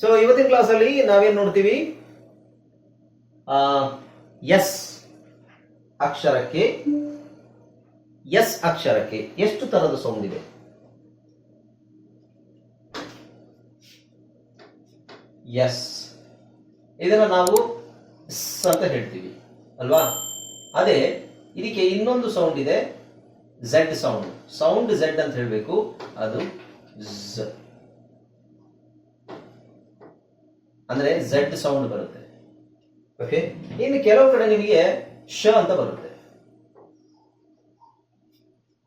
So ಇವತ್ತಿನ ಕ್ಲಾಸಲ್ಲಿ ನಾವೇನ್ ನೋಡ್ತೀವಿ? ಎಸ್ ಅಕ್ಷರಕ್ಕೆ ಎಸ್ ಅಕ್ಷರಕ್ಕೆ ಎಷ್ಟು ತರದ ಸೌಂಡ್ ಇದೆ? ಎಸ್. ಇದನ್ನ ನಾವು ಸ್ ಅಂತ ಹೇಳ್ತೀವಿ, ಅಲ್ವಾ? ಅದೇ, ಇದಕ್ಕೆ ಇನ್ನೊಂದು ಸೌಂಡ್ ಇದೆ, ಝೆಡ್ ಸೌಂಡ್ ಸೌಂಡ್ ಝೆಡ್ ಅಂತ ಹೇಳಬೇಕು, ಅದು ಝ. ಅಂದ್ರೆ ಝೆಡ್ ಸೌಂಡ್ ಬರುತ್ತೆ. ಓಕೆ ಇನ್ನು ಕೆಲವು ಕಡೆ ನಿಮಗೆ ಶ ಅಂತ ಬರುತ್ತೆ.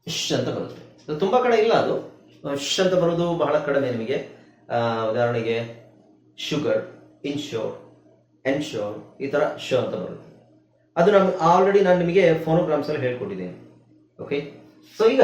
ಶ್ ಅಂತ ಬರುತ್ತೆ. ತುಂಬಾ ಕಡೆ ಇಲ್ಲ ಅದು. ಶ್ ಅಂತ ಬರೋದು ಬಹಳ ಕಡಿಮೆ ನಿಮಗೆ. ಉದಾಹರಣೆಗೆ ಶುಗರ್, ಇನ್ಶೋರ್, ಎನ್ಶೋರ್, ಈ ತರ ಶ ಅಂತ ಬರುತ್ತೆ. ಅದು ನಮ್ ಆಲ್ರೆಡಿ ನಾನು ನಿಮಗೆ ಫೋನೋಗ್ರಾಮ್ಸ್ ಅಲ್ಲಿ ಹೇಳ್ಕೊಟ್ಟಿದ್ದೇನೆ. ಓಕೆ ಸೊ ಈಗ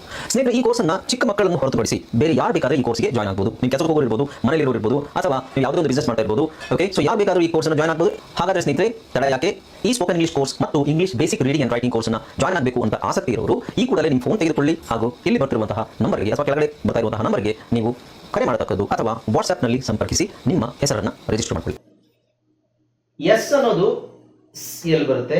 ಸ್ನೇಹಿತರೆ, ಈ ಕೋರ್ಸನ್ನ ಚಿಕ್ಕ ಮಕ್ಕಳನ್ನು ಹೊರತುಪಡಿಸಿ ಬೇರೆ ಯಾರು ಬೇಕಾದ್ರೆ ಈ ಕೋರ್ಸ್ಗೆ ಜಾಯ್ನ್ ಆಗ್ಬೋದು. ನೀವು ಕೆಲಸಕ್ಕೆ ಹೋಗೋರು ಇರ್ಬೋದು ಮನೆಯಲ್ಲಿ ಇರ್ಬೋದು, ಅಥವಾ ನೀವು ಯಾವುದೋ ಒಂದು ಬಿಸ್ನೆಸ್ ಮಾಡ್ತಾ ಇರ್ಬೋದು ಓಕೆ ಸೊ ಯಾರು ಬೇಕಾದ್ರೂ ಈ ಕೋರ್ಸ್ನ ಜಾಯ್ನ್ ಆಗ್ಬೋದು. ಹಾಗಾದ್ರೆ ಸ್ನೇಹಿತರೆ, ತಡ ಯಾಕೆ? ಈ ಸ್ಪೋಕನ್ ಇಂಗ್ಲಿಷ್ ಕೋರ್ಸ್ ಮತ್ತು English basic reading and writing ಕೋರ್ಸ್ನ ಜಾಯ್ನ್ ಆಗಬೇಕು ಅಂತ ಆಸಕ್ತಿ ಇರೋರು, ಈ ಕೂಡಲೇ ನಿಮ್ಮ ಫೋನ್ ತೆಗೆದುಕೊಳ್ಳಿ. ಹಾಗೂ ಇಲ್ಲಿ ಬರ್ತಿರುವಂತಹ ನಂಬರ್ಗೆ ಅಥವಾ ಕೆಳಗಡೆ ಬರ್ತಾ ಇರುವಂತಹ ನಂಬರ್ಗೆ ನೀವು ಕರೆ ಮಾಡತಕ್ಕದ್ದು ಅಥವಾ ವಾಟ್ಸ್ಆಪ್ನಲ್ಲಿ ಸಂಪರ್ಕಿಸಿ ನಿಮ್ಮ ಹೆಸರನ್ನು ರಿಜಿಸ್ಟರ್ ಮಾಡಿಕೊಳ್ಳಿ. ಎಸ್ ಅನ್ನೋದು ಎಲ್ಲಿ ಬರುತ್ತೆ?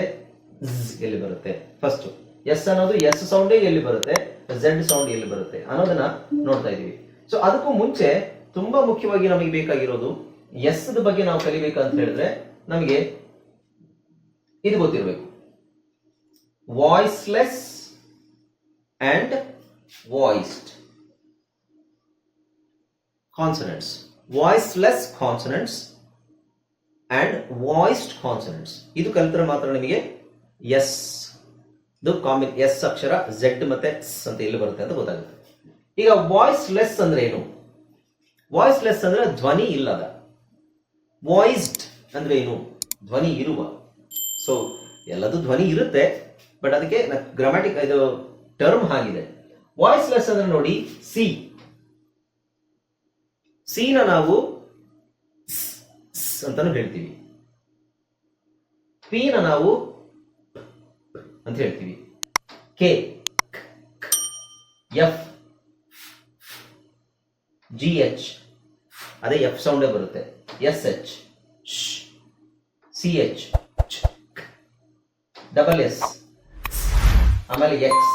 ಎಲ್ಲಿ ಬರುತ್ತೆ? ಫಸ್ಟ್ ಎಸ್ ಅನ್ನೋದು ಎಸ್ ಸೌಂಡೇ ಎಲ್ಲಿ ಬರುತ್ತೆ? ಝೆಡ್ ಸೌಂಡ್ ಎಲ್ಲಿ ಬರುತ್ತೆ? ಅನ್ನೋದನ್ನ ನೋಡ್ತಾ ಇದೀವಿ ಸೊ ಅದಕ್ಕೂ ಮುಂಚೆ ತುಂಬಾ ಮುಖ್ಯವಾಗಿ ನಮಗೆ ಬೇಕಾಗಿರೋದು ಎಸ್ ಬಗ್ಗೆ ನಾವು ಕಲಿಬೇಕಂತ ಹೇಳಿದ್ರೆ ನಮಗೆ ಇದು ಗೊತ್ತಿರಬೇಕು. Voiceless and voiced consonants voiceless consonants and voiced consonants ಇದು ಕಲಿತರೆ ಮಾತ್ರ ನಿಮಗೆ ಎಸ್. ಇದು ಕಾಮಿನ್ ಎಸ್ ಅಕ್ಷರ ಝೆಡ್ ಮತ್ತೆ ಎಸ್ ಅಂತ ಎಲ್ಲಿ ಬರುತ್ತೆ ಅಂತ ಗೊತ್ತಾಗುತ್ತೆ. ಈಗ ವಾಯ್ಸ್ ಲೆಸ್ ಅಂದ್ರೆ ಏನು? ವಾಯ್ಸ್ ಲೆಸ್ ಅಂದ್ರೆ ಧ್ವನಿ ಇಲ್ಲದ. ವಾಯ್ಸ್ಡ್ ಅಂದ್ರೆ ಏನು? ಧ್ವನಿ ಇರುವ. ಸೊ ಎಲ್ಲದೂ ಧ್ವನಿ ಇರುತ್ತೆ ಬಟ್ ಅದಕ್ಕೆ ಗ್ರಾಮ್ಯಾಟಿಕ್ ಇದು ಟರ್ಮ್ ಆಗಿದೆ ವಾಯ್ಸ್ ಲೆಸ್ ಅಂದ್ರೆ ನೋಡಿ ಸಿ ಸಿನ ನಾವು ಅಂತಾನು ಹೇಳ್ತೀವಿ. ಪಿನ ನಾವು ಅಂತ ಹೇಳ್ತೀವಿ. K F, G, H. ಅದೇ ಎಫ್ ಸೌಂಡೇ ಬರುತ್ತೆ. S, H C, H double S. ಆಮೇಲೆ ಎಕ್ಸ್.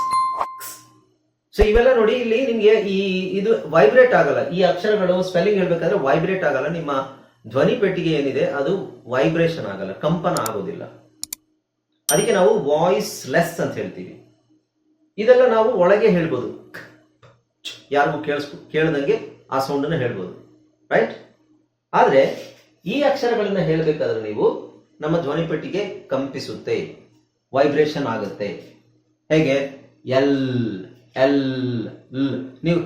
ಸೊ ಇವೆಲ್ಲ ನೋಡಿ ಇಲ್ಲಿ ನಿಮಗೆ ಈ ಇದು ವೈಬ್ರೇಟ್ ಆಗಲ್ಲ. ಈ ಅಕ್ಷರಗಳು ಸ್ಪೆಲ್ಲಿಂಗ್ ಹೇಳ್ಬೇಕಾದ್ರೆ ವೈಬ್ರೇಟ್ ಆಗಲ್ಲ. ನಿಮ್ಮ ಧ್ವನಿ ಪೆಟ್ಟಿಗೆ ಏನಿದೆ ಅದು ವೈಬ್ರೇಷನ್ ಆಗಲ್ಲ. ಕಂಪನ ಆಗೋದಿಲ್ಲ. ಅದಕ್ಕೆ ನಾವು ವಾಯ್ಸ್ ಲೆಸ್ ಅಂತ ಹೇಳ್ತೀವಿ. ಇದೆಲ್ಲ ನಾವು ಒಳಗೆ ಹೇಳ್ಬೋದು. ಯಾರಿಗೂ ಕೇಳಿಸ್ ಕೇಳ್ದಂಗೆ ಆ ಸೌಂಡನ್ನ ಹೇಳ್ಬೋದು. ರೈಟ್ ಆದರೆ ಈ ಅಕ್ಷರಗಳನ್ನ ಹೇಳಬೇಕಾದ್ರೆ ನೀವು ನಮ್ಮ ಧ್ವನಿಪಟ್ಟಿಗೆ ಕಂಪಿಸುತ್ತೆ. ವೈಬ್ರೇಷನ್ ಆಗುತ್ತೆ. ಹೇಗೆ? ಎಲ್ ಎಲ್ ನೀವು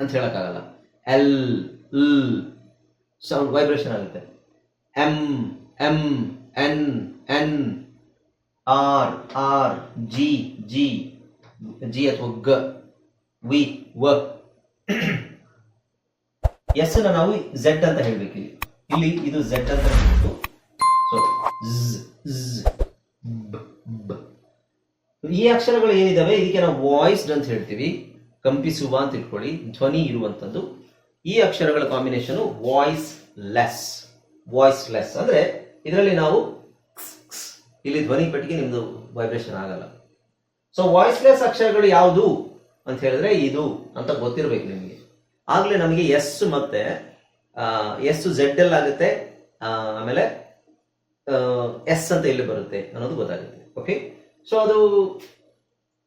ಅಂತ ಹೇಳೋಕ್ಕಾಗಲ್ಲ. ಎಲ್ ಸೌಂಡ್ ವೈಬ್ರೇಷನ್ ಆಗುತ್ತೆ. M M N N R R, G G G ಅಥವಾ ಗ, ವಿ, ವ. ಎಸ್ ಅನ್ನು ನಾವು ಝೆಡ್ ಅಂತ ಹೇಳ್ಬೇಕು ಇಲ್ಲಿ. ಇದು ಝೆಡ್ ಅಂತ ಹೇಳ್ಬೇಕು ಸೊ ಈ ಅಕ್ಷರಗಳು ಏನಿದಾವೆ? ಇದಕ್ಕೆ ನಾವು ವಾಯ್ಸ್ಡ್ ಅಂತ ಹೇಳ್ತೀವಿ. ಕಂಪಿಸುವ ಅಂತ ಇಟ್ಕೊಳ್ಳಿ. ಧ್ವನಿ ಇರುವಂತದ್ದು ಈ ಅಕ್ಷರಗಳ combination voiceless voiceless ಅಂದ್ರೆ ಇದರಲ್ಲಿ ನಾವು ಇಲ್ಲಿ ಧ್ವನಿ ಪಟ್ಟಿಗೆ ನಿಮ್ದು ವೈಬ್ರೇಷನ್ ಆಗಲ್ಲ. ಸೊ ವಾಯ್ಸ್ಲೆಸ್ ಅಕ್ಷರಗಳು ಯಾವುದು ಅಂತ ಹೇಳಿದ್ರೆ ಇದು ಅಂತ ಗೊತ್ತಿರಬೇಕು ನಿಮಗೆ. ಆಗ್ಲೇ ನಮಗೆ ಎಸ್ ಮತ್ತೆ ಎಸ್ ಝೆಡ್ ಎಲ್ ಆಗುತ್ತೆ ಆಮೇಲೆ ಎಸ್ ಅಂತ ಎಲ್ಲಿ ಬರುತ್ತೆ ಅನ್ನೋದು ಗೊತ್ತಾಗುತ್ತೆ. ಓಕೆ ಸೊ ಅದು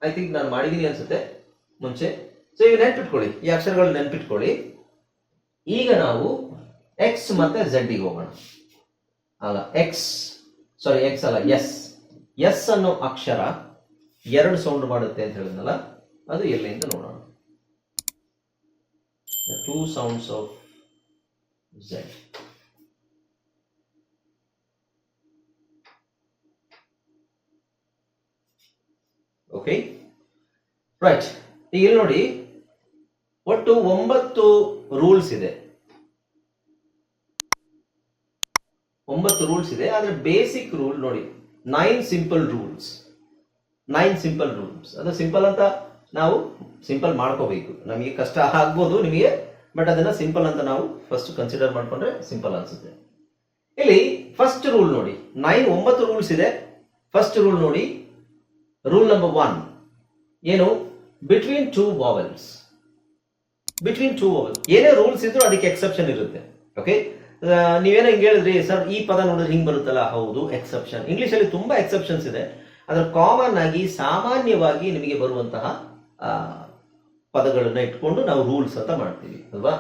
ಐ ಥಿಂಕ್ ನಾನು ಮಾಡಿದ್ದೀನಿ ಅನ್ಸುತ್ತೆ ಮುಂಚೆ. ಸೊ ಈಗ ನೆನ್ಪಿಟ್ಕೊಳ್ಳಿ. ಈ ಅಕ್ಷರಗಳು ನೆನ್ಪಿಟ್ಕೊಳ್ಳಿ. ಈಗ ನಾವು ಎಕ್ಸ್ ಮತ್ತೆ ಝೆಡ್ಗೆ ಹೋಗೋಣ. ಅಲ್ಲ ಎಕ್ಸ್ ಸಾರಿ ಎಕ್ಸ್ ಅಲ್ಲ. ಎಸ್ ಎಸ್ ಅನ್ನೋ ಅಕ್ಷರ ಎರಡು ಸೌಂಡ್ ಮಾಡುತ್ತೆ ಅಂತ ಹೇಳಿದ್ನಲ್ಲ, ಅದು ಎಲ್ಲಿಂದ ನೋಡೋಣ. Two sounds of Z. Okay right ಈಗ ಇಲ್ಲಿ ನೋಡಿ, ಒಟ್ಟು ಒಂಬತ್ತು ರೂಲ್ಸ್ ಇದೆ. ಒಂಬತ್ತು ರೂಲ್ಸ್ ಇದೆ, ಆದರೆ ಬೇಸಿಕ್ ರೂಲ್ ನೋಡಿ nine simple rules nine simple rules ಅದು ಸಿಂಪಲ್ ಅಂತ ನಾವು ಸಿಂಪಲ್ ಮಾಡ್ಕೋಬೇಕು. ನಮಗೆ ಕಷ್ಟ ಆಗ್ಬೋದು ನಿಮಗೆ ಬಟ್ ಅದನ್ನ ಸಿಂಪಲ್ ಅಂತ ನಾವು ಫಸ್ಟ್ ಕನ್ಸಿಡರ್ ಮಾಡಿಕೊಂಡ್ರೆ ಸಿಂಪಲ್ ಅನ್ಸುತ್ತೆ. ಇಲ್ಲಿ ಫಸ್ಟ್ ರೂಲ್ ನೋಡಿ ನೈನ್ ಒಂಬತ್ತು ರೂಲ್ಸ್ ಇದೆ. ಫಸ್ಟ್ ರೂಲ್ ನೋಡಿ ರೂಲ್ ನಂಬರ್ ಒನ್ ಏನು? Between two vowels between two vowel ಏನೇ ರೂಲ್ಸ್ ಇದ್ರೂ ಅದಕ್ಕೆ ಎಕ್ಸೆಪ್ಷನ್ ಇರುತ್ತೆ. ಓಕೆ ನೀವೇನೋ ಹಿಂಗೆ ಹೇಳಿದ್ರಿ, ಸರ್, ಈ ಪದ ನೋಡಿದ್ರೆ ಹಿಂಗ್ ಬರುತ್ತಲ್ಲ? ಹೌದು ಎಕ್ಸೆಪ್ಷನ್ ಇಂಗ್ಲಿಷ್ ಅಲ್ಲಿ ತುಂಬಾ ಎಕ್ಸೆಪ್ಷನ್ಸ್ ಇದೆ. ಅದ್ರ ಕಾಮನ್ ಆಗಿ, ಸಾಮಾನ್ಯವಾಗಿ ನಿಮಗೆ ಬರುವಂತಹ ಪದಗಳನ್ನ ಇಟ್ಕೊಂಡು ನಾವು ರೂಲ್ಸ್ ಅಂತ ಮಾಡ್ತೀವಿ, ಅಲ್ವಾ?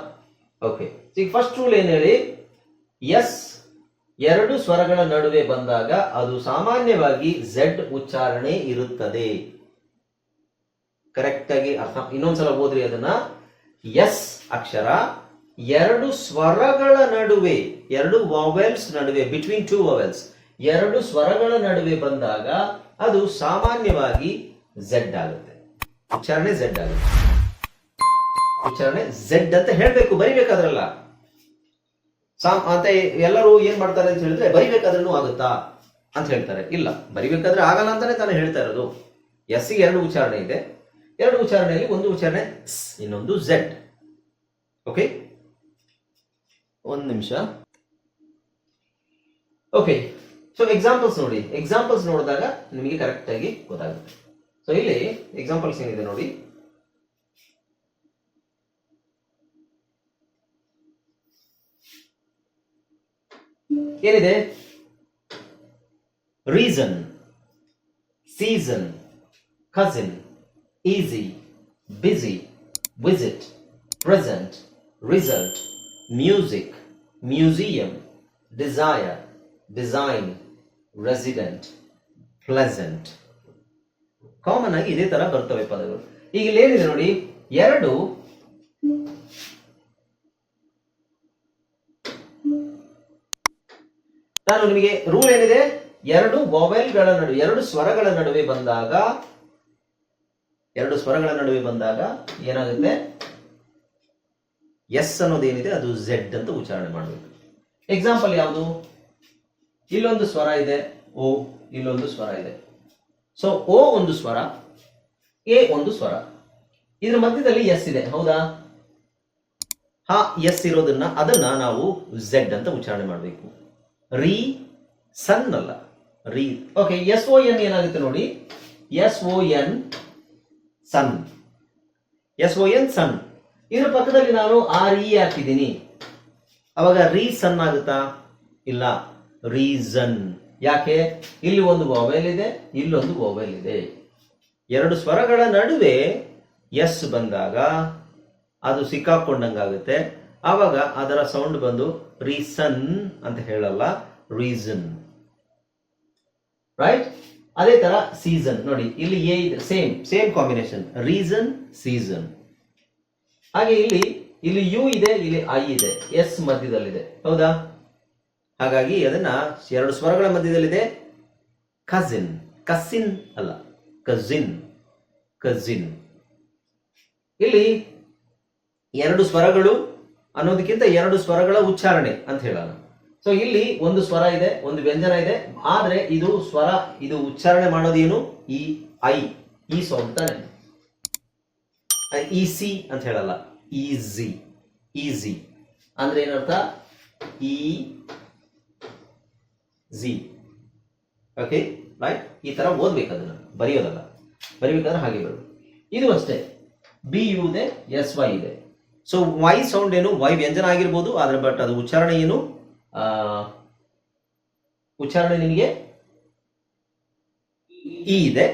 ಓಕೆ ಈಗ ಫಸ್ಟ್ ರೂಲ್ ಏನ್ ಹೇಳಿ? ಎಸ್ ಎರಡು ಸ್ವರಗಳ ನಡುವೆ ಬಂದಾಗ ಅದು ಸಾಮಾನ್ಯವಾಗಿ ಝೆಡ್ ಉಚ್ಚಾರಣೆ ಇರುತ್ತದೆ. ಕರೆಕ್ಟ್ ಆಗಿ ಅರ್ಥ ಇನ್ನೊಂದ್ಸಲ ಓದ್ರಿ ಅದನ್ನ. ಎಸ್ ಅಕ್ಷರ. ಎರಡು ಸ್ವರಗಳ ನಡುವೆ ಎರಡು ವಾವೆಲ್ಸ್ ನಡುವೆ ಬಿಟ್ವೀನ್ ಟೂ ವಾವೆಲ್ಸ್ ಎರಡು ಸ್ವರಗಳ ನಡುವೆ ಬಂದಾಗ ಅದು ಸಾಮಾನ್ಯವಾಗಿ ಝೆಡ್ ಆಗುತ್ತೆ. ಉಚ್ಚಾರಣೆ ಝೆಡ್ ಆಗುತ್ತೆ. ಉಚ್ಚಾರಣೆ ಝೆಡ್ ಅಂತ ಹೇಳಬೇಕು ಬರಿಬೇಕಾದ್ರಲ್ಲ. ಅಂತ ಎಲ್ಲರೂ ಏನ್ ಮಾಡ್ತಾರೆ ಅಂತ ಹೇಳಿದ್ರೆ ಬರಿಬೇಕಾದ್ರೂ ಆಗುತ್ತಾ ಅಂತ ಹೇಳ್ತಾರೆ. ಇಲ್ಲ ಬರಿಬೇಕಾದ್ರೆ ಆಗಲ್ಲ ಅಂತಾನೆ ತಾನೇ ಹೇಳ್ತಾ ಇರೋದು. ಎಸ್ಗೆ ಎರಡು ಉಚ್ಚಾರಣೆ ಇದೆ. ಎರಡು ಉಚ್ಚಾರಣೆಯಲ್ಲಿ ಒಂದು ಉಚ್ಚಾರಣೆ ಸ್, ಇನ್ನೊಂದು ಝೆಡ್ ಓಕೆ ಒಂದು ನಿಮಿಷ. ಓಕೆ ಸೊ ಎಕ್ಸಾಂಪಲ್ಸ್ ನೋಡಿ. ಎಕ್ಸಾಂಪಲ್ಸ್ ನೋಡಿದಾಗ ನಿಮಗೆ ಕರೆಕ್ಟ್ ಆಗಿ ಗೊತ್ತಾಗುತ್ತೆ. ಸೊ ಇಲ್ಲಿ ಎಕ್ಸಾಂಪಲ್ಸ್ ಏನಿದೆ ನೋಡಿ. ಏನಿದೆ? Reason season cousin easy busy visit present result music museum, desire, design resident pleasant. Common ಆಗಿ ಇದೇ ತರ ಬರ್ತವೆ ಪದಗಳು. ಈಗ ಇಲ್ಲಿ ಏನಿದೆ ನೋಡಿ? ಎರಡು ನಾನು ನಿಮಗೆ ರೂಲ್ ಏನಿದೆ? ಎರಡು ಗಳ ನಡುವೆ ಎರಡು ಸ್ವರಗಳ ನಡುವೆ ಬಂದಾಗ ಎರಡು ಸ್ವರಗಳ ನಡುವೆ ಬಂದಾಗ ಏನಾಗುತ್ತೆ? ಎಸ್ ಅನ್ನೋದೇನಿದೆ, ಅದು ಝೆಡ್ ಅಂತ ಉಚ್ಚಾರಣೆ ಮಾಡಬೇಕು. ಎಕ್ಸಾಂಪಲ್ ಯಾವುದು? ಇಲ್ಲೊಂದು ಸ್ವರ ಇದೆ. ಓ, ಇಲ್ಲೊಂದು ಸ್ವರ ಇದೆ. ಸೊ ಓ ಒಂದು ಸ್ವರ, ಎ ಒಂದು ಸ್ವರ. ಇದ್ರ ಮಧ್ಯದಲ್ಲಿ ಎಸ್ ಇದೆ, ಹೌದಾ? ಹಾ, ಎಸ್ ಇರೋದನ್ನ, ಅದನ್ನ ನಾವು ಝೆಡ್ ಅಂತ ಉಚ್ಚಾರಣೆ ಮಾಡಬೇಕು. ರೀ, ಸನ್ ಅಲ್ಲ. ರೀ. ಓಕೆ ಎಸ್ ಓ ಎನ್ ಏನಾಗುತ್ತೆ ನೋಡಿ? S O N son. S O N son. ಇದ್ರ ಪಕ್ಕದಲ್ಲಿ ನಾನು ಆರ್ ಇ ಹಾಕಿದ್ದೀನಿ. ಅವಾಗ ರೀಸನ್ ಆಗುತ್ತಾ? ಇಲ್ಲ. ರೀಸನ್. ಯಾಕೆ? ಇಲ್ಲಿ ಒಂದು ಮೊಬೈಲ್ ಇದೆ, ಇಲ್ಲೊಂದು ಮೊಬೈಲ್ ಇದೆ. ಎರಡು ಸ್ವರಗಳ ನಡುವೆ ಎಸ್ ಬಂದಾಗ ಅದು ಸಿಕ್ಕಾಕೊಂಡಂಗಾಗುತ್ತೆ. ಆವಾಗ ಅದರ ಸೌಂಡ್ ಬಂದು ರೀಸನ್ ಅಂತ ಹೇಳಲ್ಲ, ರೀಸನ್. ರೈಟ್ ಅದೇ ತರ ಸೀಸನ್. ನೋಡಿ, ಇಲ್ಲಿ ಎ ಇದೆ, same same combination. Reason, season. ಹಾಗೆ ಇಲ್ಲಿ ಇಲ್ಲಿ ಯು ಇದೆ, ಇಲ್ಲಿ ಐ ಇದೆ, ಎಸ್ ಮಧ್ಯದಲ್ಲಿದೆ. ಹೌದಾ? ಹಾಗಾಗಿ ಅದನ್ನ ಎರಡು ಸ್ವರಗಳ ಮಧ್ಯದಲ್ಲಿದೆ. ಕಸಿನ್ ಕಸಿನ್ ಅಲ್ಲ. ಕಸಿನ್ ಕಸಿನ್ ಇಲ್ಲಿ ಎರಡು ಸ್ವರಗಳು ಅನ್ನೋದಕ್ಕಿಂತ ಎರಡು ಸ್ವರಗಳ ಉಚ್ಚಾರಣೆ ಅಂತ ಹೇಳೋಣ. ಸೊ ಇಲ್ಲಿ ಒಂದು ಸ್ವರ ಇದೆ, ಒಂದು ವ್ಯಂಜನ ಇದೆ. ಆದ್ರೆ ಇದು ಸ್ವರ, ಇದು ಉಚ್ಚಾರಣೆ ಮಾಡೋದೇನು? ಈ ಐ. ಈ ಸ್ವಂತ ತಾನೆ ಈಸಿ ಅಂತ ಹೇಳಲ್ಲ. ಈಸಿ ಈಸಿ ಅಂದ್ರೆ ಏನರ್ಥ? ಈ ಜಿ ಓಕೆ ರೈಟ್ ಈ ತರ ಓದ್ಬೇಕು ಅದನ್ನ ಬರೆಯೋದಲ್ಲ. ಬರಿಬೇಕಾದ್ರೆ ಹಾಗೆ ಬರೋದು ಇದು ಅಷ್ಟೇ. ಬಿ ಯು ಇದೆ ಎಸ್ ವೈ ಇದೆ. ಸೊ ವೈ ಸೌಂಡ್ ಏನು? ವೈ ವ್ಯಂಜನ ಆಗಿರ್ಬೋದು, ಆದ್ರೆ ಬಟ್ ಅದು ಉಚ್ಚಾರಣೆ ಏನು? ಉಚ್ಚಾರಣೆ ನಿಮಗೆ ಇ ಇದೆ.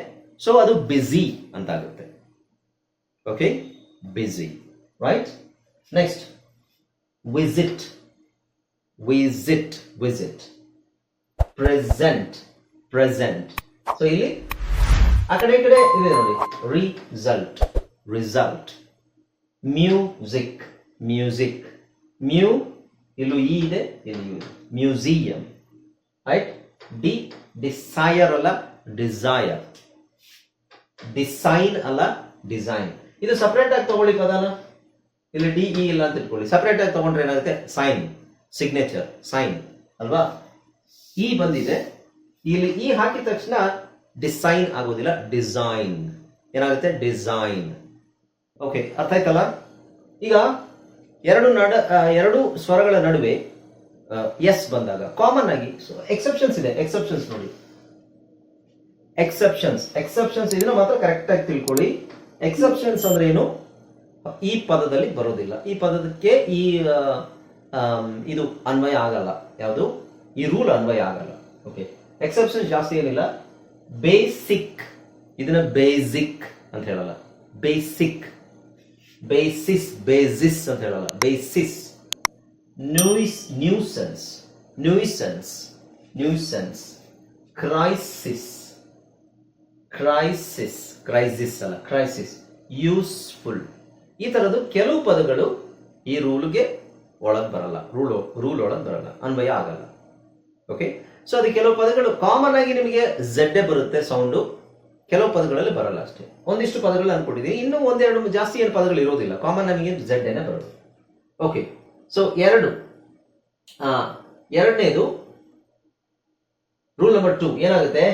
ಸೊ ಅದು ಬಿಸಿ ಅಂತ ಆಗುತ್ತೆ okay busy right next visit visit visit present present so ಇಲ್ಲಿ ಆ ಕಡೆ ಈ ಕಡೆ ಇದೆ ನೋಡಿ. Result result music music mu ಇಲ್ಲೂ ಇ ಇದೆ, ಇಲ್ಲಿ ಯು ಇದೆ. ಮ್ಯೂಸಿಯಂ ರೈಟ್ ಡಿ ಡಿಸೈರ್ ಅಲ್ಲ ಡಿಸೈರ್ ಡಿಸೈನ್ ಅಲ್ಲ ಡಿಸೈನ್ ಇದು ಸಪ್ರೇಟ್ ಆಗಿ ತಗೊಳ್ಳಿ ಪದನ ಇಲ್ಲಿ ಡಿ ಇ ಇಲ್ಲ ಅಂತ ಇಟ್ಕೊಳ್ಳಿ. ಸಪ್ರೇಟ್ ಆಗಿ ತಗೊಂಡ್ರೆ ಏನಾಗುತ್ತೆ? ಸೈನ್ ಸಿಗ್ನೇಚರ್ ಸೈನ್ ಅಲ್ವಾ? ಇ ಬಂದಿದೆ. ಇಲ್ಲಿ ಇ ಹಾಕಿದ ತಕ್ಷಣ ಡಿಸೈನ್ ಆಗೋದಿಲ್ಲ. ಡಿಸೈನ್ ಏನಾಗುತ್ತೆ? ಡಿಸೈನ್ ಓಕೆ ಅರ್ಥ ಆಯ್ತಲ್ಲ? ಈಗ ಎರಡು ನಡ ಎರಡು ಸ್ವರಗಳ ನಡುವೆ ಎಸ್ ಬಂದಾಗ ಕಾಮನ್ ಆಗಿ ಎಕ್ಸೆಪ್ಷನ್ಸ್ ಇದೆ. ಎಕ್ಸೆಪ್ಷನ್ಸ್ ನೋಡಿ. ಎಕ್ಸೆಪ್ಷನ್ಸ್ ಎಕ್ಸೆಪ್ಷನ್ಸ್ ಇದನ್ನ ಮಾತ್ರ ಕರೆಕ್ಟ್ ಆಗಿ ತಿಳ್ಕೊಳ್ಳಿ. ಎಕ್ಸೆಪ್ಷನ್ಸ್ ಅಂದ್ರೆ ಏನು? ಈ ಪದದಲ್ಲಿ ಬರೋದಿಲ್ಲ. ಈ ಪದಕ್ಕೆ ಈ ಇದು ಅನ್ವಯ ಆಗಲ್ಲ. ಯಾವುದು? ಈ ರೂಲ್ ಅನ್ವಯ ಆಗಲ್ಲ. ಓಕೆ ಎಕ್ಸೆಪ್ಷನ್ಸ್ ಜಾಸ್ತಿ ಏನಿಲ್ಲ. ಬೇಸಿಕ್ ಇದನ್ನ ಬೇಸಿಕ್ ಅಂತ ಹೇಳಲ್ಲ. ಬೇಸಿಕ್ ಬೇಸಿಸ್ ಬೇಸಿಸ್ ಅಂತ ಹೇಳಲ್ಲ. Basis news nuisance nuisance nuisance crisis crisis crisis ಅಲ್ಲ. ಕ್ರೈಸಿಸ್ ಯೂಸ್ಫುಲ್ ಈ ತರದ್ದು ಕೆಲವು ಪದಗಳು ಈ ರೂಲ್ಗೆ ಒಳಗೆ ಬರಲ್ಲ. ರೂಲ್ ರೂಲ್ ಒಳಗೆ ಬರಲ್ಲ. ಅನ್ವಯ ಆಗಲ್ಲ. ಓಕೆ ಸೊ ಅದು ಕೆಲವು ಪದಗಳು ಕಾಮನ್ ಆಗಿ ನಿಮಗೆ ಝಡ್ಡೆ ಬರುತ್ತೆ ಸೌಂಡು ಕೆಲವು ಪದಗಳಲ್ಲಿ ಬರಲ್ಲ ಅಷ್ಟೇ. ಒಂದಿಷ್ಟು ಪದಗಳು ಅನ್ಕೊಂಡಿದ್ದೀನಿ ಇನ್ನೂ ಒಂದೆರಡು ಜಾಸ್ತಿ ಏನು ಪದಗಳು ಇರೋದಿಲ್ಲ. ಕಾಮನ್ ನಮಗೆ ಝೆಡ್ಡೇನೆ ಬರೋದು ಓಕೆ ಸೊ ಎರಡು. ಎರಡನೇದು ರೂಲ್ ನಂಬರ್ ಟೂ ಏನಾಗುತ್ತೆ?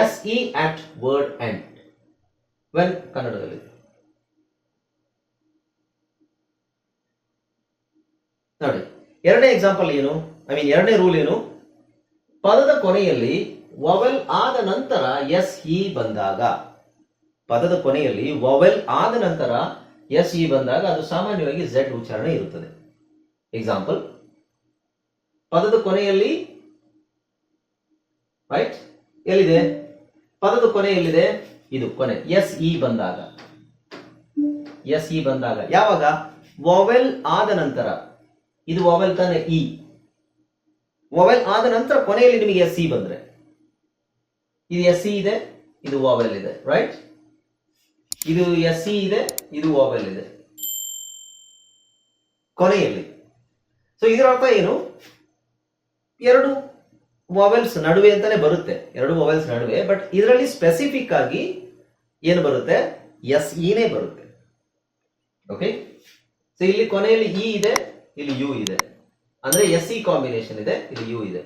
S E at word end when ಕನ್ನಡದಲ್ಲಿ ನೋಡಿ ಎರಡನೇ ಎಕ್ಸಾಂಪಲ್ ಏನು? ಐ ಮೀನ್ ಎರಡನೇ ರೂಲ್ ಏನು? ಪದದ ಕೊನೆಯಲ್ಲಿ ವವೆಲ್ ಆದ ನಂತರ ಎಸ್ ಇ ಬಂದಾಗ. ಪದದ ಕೊನೆಯಲ್ಲಿ ವವೆಲ್ ಆದ ನಂತರ ಎಸ್ ಇ ಬಂದಾಗ ಅದು ಸಾಮಾನ್ಯವಾಗಿ ಝೆಡ್ ಉಚ್ಚಾರಣೆ ಇರುತ್ತದೆ. ಎಕ್ಸಾಂಪಲ್ ಪದದ ಕೊನೆಯಲ್ಲಿ ರೈಟ್ ಎಲ್ಲಿದೆ? ಪದದ ಕೊನೆ ಎಲ್ಲಿದೆ ಇದು ಕೊನೆ. ಎಸ್ ಇ ಬಂದಾಗ. ಎಸ್ ಇ ಬಂದಾಗ ಯಾವಾಗ? ವೊವೆಲ್ ಆದ ನಂತರ. ಇದು ವೊವೆಲ್ ತಾನೆ ಇ ವೊವೆಲ್ ಆದ ನಂತರ ಕೊನೆಯಲ್ಲಿ ನಿಮಗೆ ಎಸ್ ಇ ಬಂದ್ರೆ. ಇದು ಎಸ್ ಇ ಇದೆ, ಇದು ವಾವೆಲ್ ಇದೆ ರೈಟ್ ಇದು ಎಸ್ ಇ ಇದೆ, ಇದು ವಾವೆಲ್ ಇದೆ. ಕೊನೆಯಲ್ಲಿ. ಸೊ ಇದರ ಅರ್ಥ ಏನು? ಎರಡು ವಾವೆಲ್ಸ್ ನಡುವೆ ಅಂತಾನೆ ಬರುತ್ತೆ. ಎರಡು ವಾವೆಲ್ಸ್ ನಡುವೆ ಬಟ್ ಇದರಲ್ಲಿ ಸ್ಪೆಸಿಫಿಕ್ ಆಗಿ ಏನು ಬರುತ್ತೆ? ಎಸ್ ಇನೇ ಬರುತ್ತೆ. ಓಕೆ ಸೊ ಇಲ್ಲಿ ಕೊನೆಯಲ್ಲಿ ಇ ಇದೆ, ಇಲ್ಲಿ ಯು ಇದೆ. ಅಂದ್ರೆ ಎಸ್ ಇ ಕಾಂಬಿನೇಷನ್ ಇದೆ, ಇಲ್ಲಿ ಯು ಇದೆ.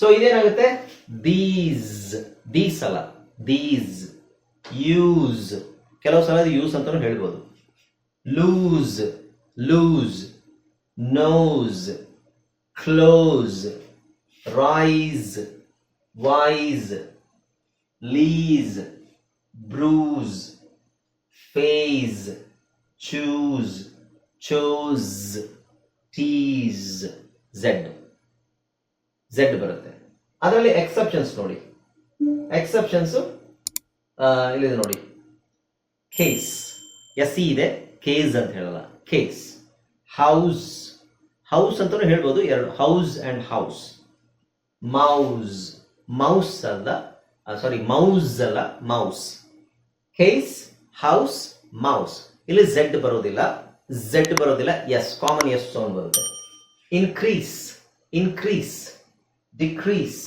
ಸೊ ಇದೇನಾಗುತ್ತೆ? ದೀಸ್ ದೀಸ್ ಅಲ್ಲ. ದೀಸ್ ಯೂಸ್ ಕೆಲವು ಸಲ ಯೂಸ್ ಅಂತಾನು ಹೇಳ್ಬೋದು. Lose lose nose close rise wise lease bruise face choose chose tease Z Z ಬರುತ್ತೆ. ಅದರಲ್ಲಿ ಎಕ್ಸೆಪ್ಷನ್ಸ್ ನೋಡಿ. ಎಕ್ಸೆಪ್ಷನ್ಸ್ ಇಲ್ಲಿದೆ ನೋಡಿ. ಕೇಸ್ ಎಸ್ ಇ ಇದೆ. ಕೇಸ್ ಅಂತ ಹೇಳಲ್ಲ. ಕೇಸ್ ಹೌಸ್ ಹೌಸ್ ಅಂತಲೂ ಹೇಳ್ಬೋದು. ಎರಡು. House and house mouse mouse ಅಲ್ಲ ಸಾರಿ ಮೌಸ್ ಅಲ್ಲ ಮೌಸ್. ಕೇಸ್ ಹೌಸ್ ಮೌಸ್ ಇಲ್ಲಿ ಝೆಡ್ ಬರೋದಿಲ್ಲ ಝೆಡ್ ಬರೋದಿಲ್ಲ ಎಸ್ ಕಾಮನ್ ಎಸ್ ಸೌಂಡ್ ಬರುತ್ತೆ. Increase increase decrease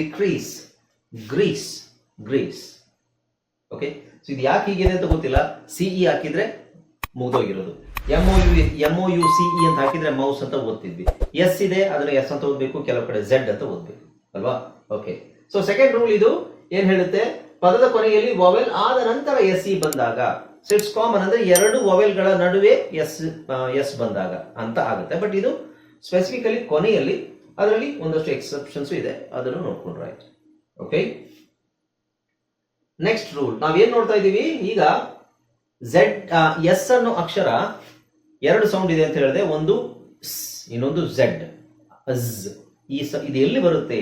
decrease grease grease okay so ಇದು ಯಾಕೆ ಹೀಗಿದೆ ಅಂತ ಗೊತ್ತಿಲ್ಲ? ಸಿಇ ಹಾಕಿದ್ರೆ ಮುಗ್ದೋಗಿರೋದು. M O U M O U CE ಅಂತ ಹಾಕಿದ್ರೆ ಮೌಸ್ ಅಂತ ಓದ್ತಿದ್ವಿ. ಎಸ್ ಇದೆ, ಅದನ್ನ ಎಸ್ ಅಂತ ಓದ್ಬೇಕು, ಕೆಲವು ಕಡೆ ಝೆಡ್ ಅಂತ ಓದ್ಬೇಕು. ಅಲ್ವಾ? ಓಕೆ ಸೊ ಸೆಕೆಂಡ್ ರೂಲ್ ಇದು, ಏನ್ ಹೇಳುತ್ತೆ? ಪದದ ಕೊನೆಯಲ್ಲಿ ವೊವೆಲ್ ಆದ ನಂತರ ಎಸ್ ಇ ಬಂದಾಗ. ಸೊ ಇಟ್ಸ್ ಕಾಮನ್ ಅಂದ್ರೆ ಎರಡು ವೊವೆಲ್ಗಳ ನಡುವೆ ಎಸ್ ಎಸ್ ಬಂದಾಗ ಅಂತ ಆಗುತ್ತೆ. ಬಟ್ ಇದು ಸ್ಪೆಸಿಫಿಕಲಿ ಕೊನೆಯಲ್ಲಿ, ಅದರಲ್ಲಿ ಒಂದಷ್ಟು ಎಕ್ಸೆಪ್ಷನ್ಸ್ ಇದೆ. ಅದನ್ನು ನೋಡ್ಕೊಂಡ್ರೆ ಆಯ್ತು. ಓಕೆ ನೆಕ್ಸ್ಟ್ ರೂಲ್ ನಾವೇನ್ ನೋಡ್ತಾ ಇದ್ದೀವಿ? ಈಗ ಝೆಡ್ ಎಸ್ ಅನ್ನೋ ಅಕ್ಷರ ಎರಡು ಸೌಂಡ್ ಇದೆ ಅಂತ ಹೇಳಿದೆ ಒಂದು ಇನ್ನೊಂದು ಝೆಡ್ ಅಜ್. ಈ ಇದು ಎಲ್ಲಿ ಬರುತ್ತೆ?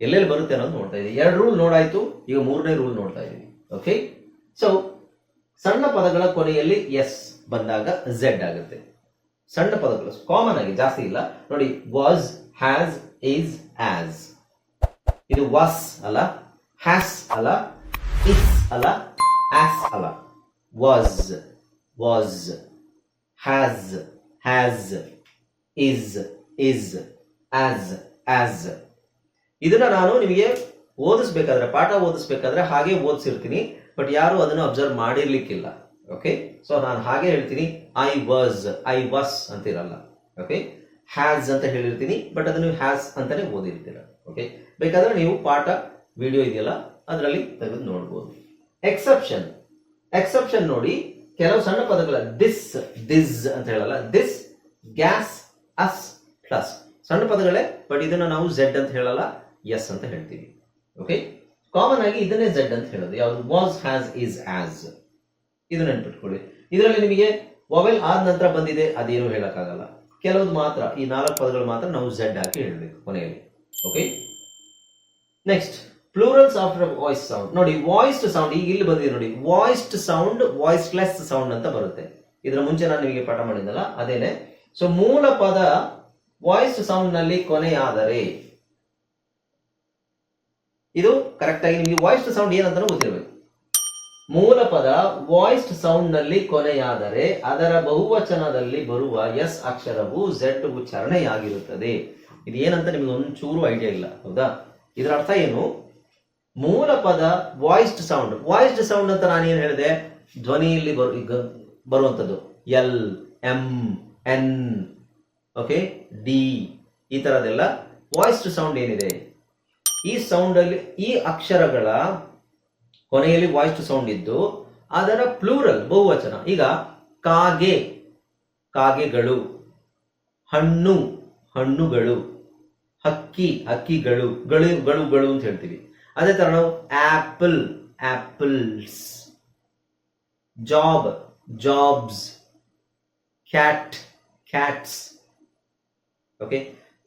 ಎಲ್ಲೆಲ್ಲಿ ಬರುತ್ತೆ ಅನ್ನೋದು ನೋಡ್ತಾ ಇದ್ದೀವಿ ಎರಡು ರೂಲ್ ನೋಡಾಯ್ತು, ಈಗ ಮೂರನೇ ರೂಲ್ ನೋಡ್ತಾ ಇದ್ದೀವಿ ಓಕೆ ಸೊ ಸಣ್ಣ ಪದಗಳ ಕೊನೆಯಲ್ಲಿ ಎಸ್ ಬಂದಾಗ ಝೆಡ್ ಆಗುತ್ತೆ. ಸಣ್ಣ ಪದಗಳು ಕಾಮನ್ ಆಗಿ, ಜಾಸ್ತಿ ಇಲ್ಲ. ನೋಡಿ ವಾಸ್ ಹ್ಯಾಸ್ ಈಸ್ ಆಸ್ ಇದು ವಾಸ್ ಅಲ್ಲ ಹ್ಯಾಸ್ ಅಲ್ಲ ಇಸ್ ಅಲ್ಲ ಆಸ್ ಅಲ್ಲ. Was was has has, is is, as as ಇದನ್ನ ನಾನು ನಿಮಗೆ ಓದಿಸ್ಬೇಕಾದ್ರೆ, ಪಾಠ ಓದಿಸ್ಬೇಕಾದ್ರೆ ಹಾಗೆ ಓದಿಸಿರ್ತೀನಿ ಬಟ್ ಯಾರು ಅದನ್ನು ಅಬ್ಸರ್ವ್ ಮಾಡಿರ್ಲಿಕ್ಕಿಲ್ಲ ಓಕೆ ಸೊ ನಾನು ಹಾಗೆ ಹೇಳ್ತೀನಿ ಐ ವಾಸ್ ಐ ವಾಸ್ ಅಂತಿರಲ್ಲ ಓಕೆ ಹ್ಯಾಸ್ ಅಂತ ಹೇಳಿರ್ತೀನಿ ಬಟ್ ಅದನ್ನು ಹ್ಯಾಸ್ ಅಂತಾನೆ ಓದಿರ್ತೀರ ಓಕೆ ಬೇಕಾದ್ರೆ ನೀವು ಪಾಠ ವಿಡಿಯೋ ಇದೆಯಲ್ಲ, ಅದರಲ್ಲಿ ತೆಗೆದು ನೋಡ್ಬೋದು. ಎಕ್ಸೆಪ್ಷನ್ ಎಕ್ಸೆಪ್ಷನ್ ನೋಡಿ ಕೆಲವು ಸಣ್ಣ ಪದಗಳ ದಿಸ್ ದಿಸ್ ಅಂತ ಹೇಳಲ್ಲ. ದಿಸ್ ಗ್ಯಾಸ್ ಅಸ್ ಪ್ಲಸ್ ಸಣ್ಣ ಪದಗಳೇ ಬಟ್ ಇದನ್ನ ನಾವು ಝೆಡ್ ಅಂತ ಹೇಳಲ್ಲ ಎಸ್ ಅಂತ ಹೇಳ್ತೀವಿ. ಓಕೆ ಕಾಮನ್ ಆಗಿ ಇದನ್ನೇ ಝೆಡ್ ಅಂತ ಹೇಳೋದು. ಯಾವುದು? ವಾಸ್ ಹ್ಯಾಸ್ ಇಸ್ ಆಸ್ ಇದು ನೆನ್ಪಿಟ್ಕೊಳ್ಳಿ. ಇದರಲ್ಲಿ ನಿಮಗೆ ಮೊಬೈಲ್ ಆದ ನಂತರ ಬಂದಿದೆ, ಅದೇನು ಹೇಳಕ್ಕಾಗಲ್ಲ. ಕೆಲವ್ದು ಮಾತ್ರ, ಈ ನಾಲ್ಕು ಪದಗಳು ಮಾತ್ರ ನಾವು ಝೆಡ್ ಹಾಕಿ ಹೇಳಬೇಕು, ಕೊನೆಯಲ್ಲಿ. Okay next plurals after voice sound ನೋಡಿ ವಾಯ್ಸ್ಡ್ ಸೌಂಡ್ ಈಗ ಇಲ್ಲಿ ಬಂದಿದೆ ನೋಡಿ. ವಾಯ್ಸ್ಡ್ ಸೌಂಡ್ ವಾಯ್ಸ್ಲೆಸ್ ಸೌಂಡ್ ಅಂತ ಬರುತ್ತೆ. ಇದರ ಮುಂಚೆ ನಾನು ನಿಮಗೆ ಪಾಠ ಮಾಡಿದ್ದಲ್ಲ ಅದೇನೆ. ಸೊ ಮೂಲ ಪದ ವಾಯ್ಸ್ಡ್ ಸೌಂಡ್ನಲ್ಲಿ ಕೊನೆಯಾದರೆ, ಇದು ಕರೆಕ್ಟ್ ಆಗಿ ನಿಮಗೆ ವಾಯ್ಸ್ಡ್ ಸೌಂಡ್ ಏನಂತ ಗೊತ್ತಿರಬೇಕು. ಮೂಲ ಪದ ವಾಯ್ಸ್ಡ್ ಸೌಂಡ್ನಲ್ಲಿ ಕೊನೆಯಾದರೆ, ಅದರ ಬಹುವಚನದಲ್ಲಿ ಬರುವ ಎಸ್ ಅಕ್ಷರವು ಝೆಡ್ ಉಚ್ಚಾರಣೆಯಾಗಿರುತ್ತದೆ. ಇದು ಏನಂತ ನಿಮಗೆ ಒಂಚೂರು ಐಡಿಯಾ ಇಲ್ಲ, ಹೌದಾ? ಇದರ ಅರ್ಥ ಏನು? ಮೂಲ ಪದ ವಾಯ್ಸ್ಡ್ ಸೌಂಡ್ ವಾಯ್ಸ್ಡ್ ಸೌಂಡ್ ಅಂತ ನಾನು ಏನು ಹೇಳಿದೆ? ಧ್ವನಿಯಲ್ಲಿ ಬರು ಬರುವಂಥದ್ದು L M N okay D ಈ ತರದೆಲ್ಲ ವಾಯ್ಸ್ಡ್ ಸೌಂಡ್ ಏನಿದೆ? ಈ ಸೌಂಡ್ ಅಲ್ಲಿ, ಈ ಅಕ್ಷರಗಳ ಕೊನೆಯಲ್ಲಿ ವಾಯ್ಸ್ಡ್ ಸೌಂಡ್ ಇದ್ದು, ಅದರ ಪ್ಲೂರಲ್ ಬಹುವಚನ. ಈಗ ಕಾಗೆ, ಕಾಗೆಗಳು, ಹಣ್ಣು, ಹಣ್ಣುಗಳು, ಹಕ್ಕಿ, ಹಕ್ಕಿಗಳು ಗಳು ಗಳು ಗಳು ಅಂತ ಹೇಳ್ತೀವಿ. ಅದೇ ತರ ನಾವು apple apples job jobs cat cats okay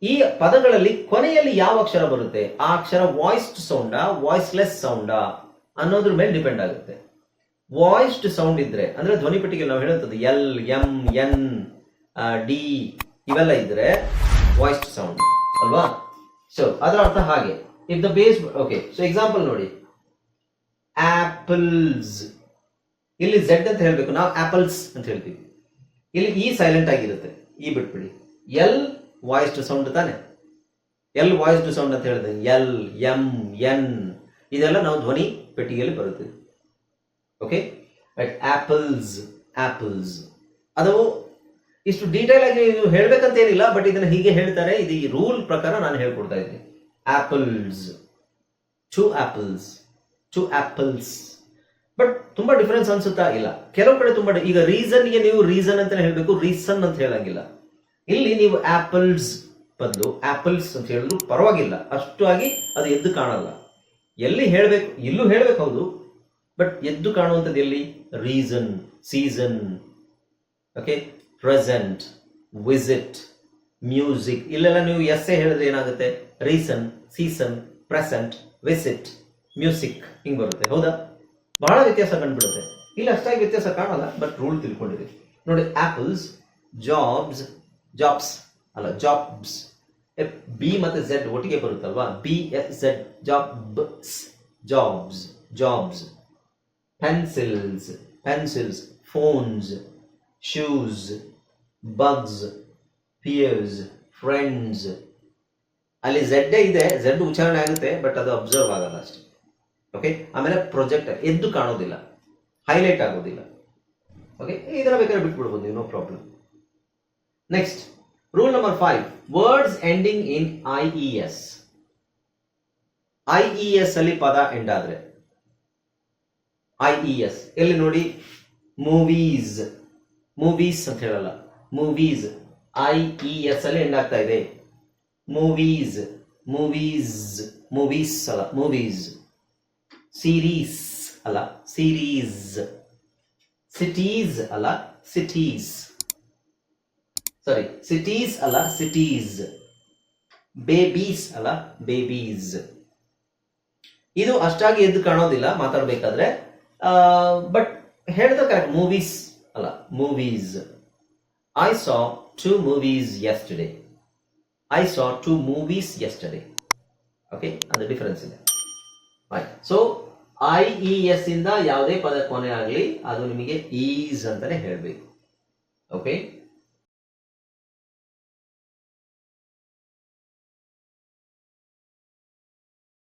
ಈ ಪದಗಳಲ್ಲಿ ಕೊನೆಯಲ್ಲಿ ಯಾವ ಅಕ್ಷರ ಬರುತ್ತೆ? ಆ ಅಕ್ಷರ ವಾಯ್ಸ್ಡ್ ಸೌಂಡಾ ವಾಯ್ಸ್ಲೆಸ್ ಸೌಂಡಾ ಅನ್ನೋದ್ರ ಮೇಲೆ ಡಿಪೆಂಡ್ ಆಗುತ್ತೆ. ವಾಯ್ಸ್ಡ್ ಸೌಂಡ್ ಇದ್ರೆ, ಅಂದ್ರೆ ಧ್ವನಿ ಪೆಟ್ಟಿಗೆ ನಾವು ಹೇಳುತ್ತದೆ ಎಲ್ ಎಂ ಎನ್ ಡಿ ಇವೆಲ್ಲ ಇದ್ರೆ ವಾಯ್ಸ್ಡ್ ಸೌಂಡ್ ಅಲ್ವಾ? ಸೊ ಅದರ ಅರ್ಥ ಹಾಗೆ. If the base okay so example ನೋಡಿ. ಆಪಲ್ಸ್ ಇಲ್ಲಿ ಝೆಡ್ ಅಂತ ಹೇಳಬೇಕು ನಾವು ಆಪಲ್ಸ್ ಅಂತ ಹೇಳ್ತೀವಿ. ಇಲ್ಲಿ ಈ ಸೈಲೆಂಟ್ ಆಗಿರುತ್ತೆ. ಈ ಬಿಟ್ಬಿಡಿ. ಎಲ್ ವಾಯ್ಸ್ಡ್ ಸೌಂಡ್ ತಾನೆ. ಎಲ್ ವಾಯ್ಸ್ಡ್ ಸೌಂಡ್ ಅಂತ ಹೇಳಿದೆ ಎಲ್ ಎಂ ಎನ್ ಇದೆಲ್ಲ ನಾವು ಧ್ವನಿ ಪೆಟ್ಟಿಗೆಯಲ್ಲಿ ಬರುತ್ತೆ. ಓಕೆ ರೈಟ್ ಆಪಲ್ಸ್ ಆಪಲ್ಸ್ ಅದು ಇಷ್ಟು ಡೀಟೇಲ್ ಆಗಿ ನೀವು ಹೇಳ್ಬೇಕಂತ ಏನಿಲ್ಲ ಬಟ್ ಇದನ್ನ ಹೀಗೆ ಹೇಳ್ತಾರೆ. ಇದು ಈ ರೂಲ್ ಪ್ರಕಾರ ನಾನು ಹೇಳ್ಕೊಡ್ತಾ ಇದ್ದೀನಿ. Apples to apples to apples but ತುಂಬಾ ಡಿಫರೆನ್ಸ್ ಅನ್ಸುತ್ತಾ? ಇಲ್ಲ. ಕೆಲವು ಕಡೆ ತುಂಬಾ ಈಗ ರೀಸನ್ಗೆ ನೀವು ರೀಸನ್ ಅಂತ ಹೇಳಬೇಕು ರೀಸನ್ ಅಂತ ಹೇಳಂಗಿಲ್ಲ. ಇಲ್ಲಿ ನೀವು ಆಪಲ್ಸ್ ಬದಲು ಆಪಲ್ಸ್ ಅಂತ ಹೇಳಿದ್ರು ಪರವಾಗಿಲ್ಲ. ಅಷ್ಟು ಆಗಿ ಅದು ಎದ್ದು ಕಾಣಲ್ಲ. ಎಲ್ಲಿ ಹೇಳ್ಬೇಕು? ಇಲ್ಲೂ ಹೇಳ್ಬೇಕು ಹೌದು. ಬಟ್ ಎದ್ದು ಕಾಣುವಂಥದ್ದು ಎಲ್ಲಿ? Reason season okay present visit music. ಇಲ್ಲೆಲ್ಲ ನೀವು ಎಸ್ ಎ ಹೇಳಿದ್ರೆ ಏನಾಗುತ್ತೆ? Reason, season, present, visit, music ಹಿಂಗ್ ಬರುತ್ತೆ. ಹೌದಾ? ಬಹಳ ವ್ಯತ್ಯಾಸ ಕಂಡುಬಿಡುತ್ತೆ. ಇಲ್ಲಿ, ಅಷ್ಟಾಗಿ ವ್ಯತ್ಯಾಸ ಕಾಣಲ್ಲ, ಬಟ್ ರೂಲ್ ತಿಳ್ಕೊಂಡಿದೆ. ನೋಡಿ, ಆಪಲ್ಸ್, ಜಾಬ್ಸ್ ಜಾಬ್ಸ್ ಅಲ್ಲ, ಜಾಬ್ಸ್. ಬಿ ಮತ್ತೆ ಝೆಡ್ ಒಟ್ಟಿಗೆ ಬರುತ್ತಲ್ವಾ? B F Z, jobs jobs jobs. Pencils pencils, phones, shoes, bugs. Pears friends ಅಲ್ಲಿ ಝೆಡ್ ಇದೆ ಝೆಡ್ ಉಚ್ಚಾರಣೆ ಆಗುತ್ತೆ ಬಟ್ ಅದು ಅಬ್ಸರ್ವ್ ಆಗಲ್ಲ ಅಷ್ಟೇ. ಓಕೆ ಆಮೇಲೆ ಪ್ರೊಜೆಕ್ಟ್ ಎದ್ದು ಕಾಣೋದಿಲ್ಲ. ಹೈಲೈಟ್ ಆಗೋದಿಲ್ಲ. ಓಕೆ ಇದನ್ನ ಬೇಕಾದ್ರೆ ಬಿಟ್ಬಿಡ್ಬೋದು ನೀವು no problem next rule number five words ending in I E S I E S ಅಲ್ಲಿ ಪದ ಎಂಡ್ ಆದ್ರೆ. ಐ ಇ ಎಸ್ ಎಲ್ಲಿ ನೋಡಿ? ಮೂವೀಸ್ ಮೂವೀಸ್ ಅಂತ ಹೇಳಲ್ಲ. ಮೂವೀಸ್ ಐ ಇ ಎಸ್ ಅಲ್ಲಿ ಎಂಡ್ ಆಗ್ತಾ ಇದೆ. ಮೂವೀಸ್ ಮೂವೀಸ್ ಮೂವೀಸ್ ಅಲ್ಲ ಮೂವೀಸ್ ಸೀರೀಸ್ ಅಲ್ಲ ಸೀರೀಸ್ ಸಿಟೀಸ್ ಅಲ್ಲ ಸಿಟೀಸ್ ಸಾರಿ ಸಿಟೀಸ್ ಅಲ್ಲ ಸಿಟೀಸ್ ಬೇಬೀಸ್ ಅಲ್ಲ ಬೇಬೀಸ್ ಇದು ಅಷ್ಟಾಗಿ ಎದ್ದು ಕಾಣೋದಿಲ್ಲ, ಮಾತಾಡಬೇಕಾದ್ರೆ. ಬಟ್ ಹೇಳಿದ್ರೆ ಕರೆಕ್ಟ್ ಮೂವೀಸ್ ಅಲ್ಲ movies I saw two movies yesterday. I saw two movies yesterday. Okay ಅದು ಡಿಫರೆನ್ಸ್ ಇದೆ ಸೊ ಐ ಇ ಎಸ್ ಇಂದ ಯಾವುದೇ ಪದ ಕೊನೆ ಆಗಲಿ ಅದು ನಿಮಗೆ ಈಸ್ ಅಂತಾನೆ ಹೇಳಬೇಕು ಓಕೆ